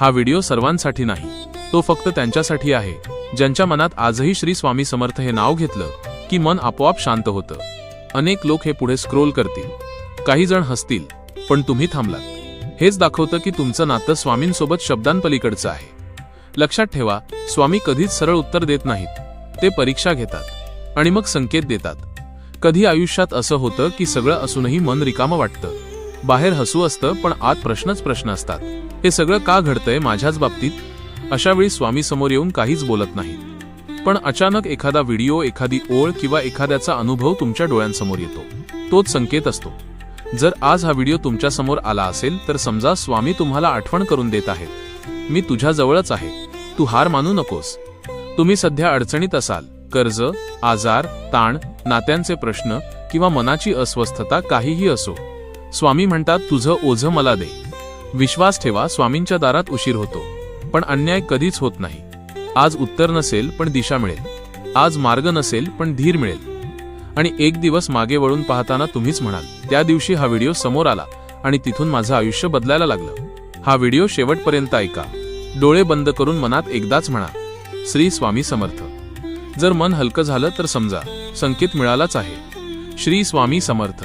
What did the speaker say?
हा व्हिडिओ सर्वांसाठी नाही. तो फक्त त्यांच्यासाठी आहे. ज्यांच्या मनात आजही श्री स्वामी समर्थ हे नाव घेतलं की मन आपोआप शांत होतं. अनेक लोक हे पुढे स्क्रोल करतील. काही जण हसतील पण तुम्ही थांबलात. हेच दाखवतं की तुमचं नातं स्वामींसोबत शब्दांपलीकडचं आहे. लक्षात ठेवा स्वामी कधीच सरळ उत्तर देत नाहीत. ते परीक्षा घेतात आणि मग संकेत देतात. कधी आयुष्यात असं होतं की सगळं असूनही मन रिकामं वाटतं. बाहेर हसू असतं पण आत प्रश्नच प्रश्न असतात. हे सगळं का घडतंय माझ्याच बाबतीत? अशा वेळी स्वामी समोर येऊन काहीच बोलत नाहीत. पण अचानक एखादा व्हिडिओ एखादी ओळ किंवा एखाद्याचा अनुभव तुमच्या डोळ्यांसमोर येतो. तोच संकेत असतो. जर आज हा व्हिडिओ तुमच्यासमोर आला असेल तर समजा स्वामी तुम्हाला आठवण करून देत आहेत. मी तुझ्या जवळच आहे. तू हार मानू नकोस. तुम्ही सध्या अडचणीत असाल. कर्ज आजार ताण नात्यांचे प्रश्न किंवा मनाची अस्वस्थता काहीही असो. स्वामी म्हणतात तुझं ओझं मला दे. विश्वास ठेवा स्वामींच्या दारात उशीर होतो पण अन्याय कधीच होत नाही. आज उत्तर नसेल पण दिशा मिळेल. आज मार्ग नसेल पण धीर मिळेल. आणि एक दिवस मागे वळून पाहताना तुम्हीच म्हणाल त्या दिवशी हा व्हिडिओ समोर आला आणि तिथून माझं आयुष्य बदलायला लागलं. हा व्हिडिओ शेवटपर्यंत ऐका. डोळे बंद करून मनात एकदाच म्हणा श्री स्वामी समर्थ. जर मन हलकं झालं तर समजा संकेत मिळालाच आहे. श्री स्वामी समर्थ.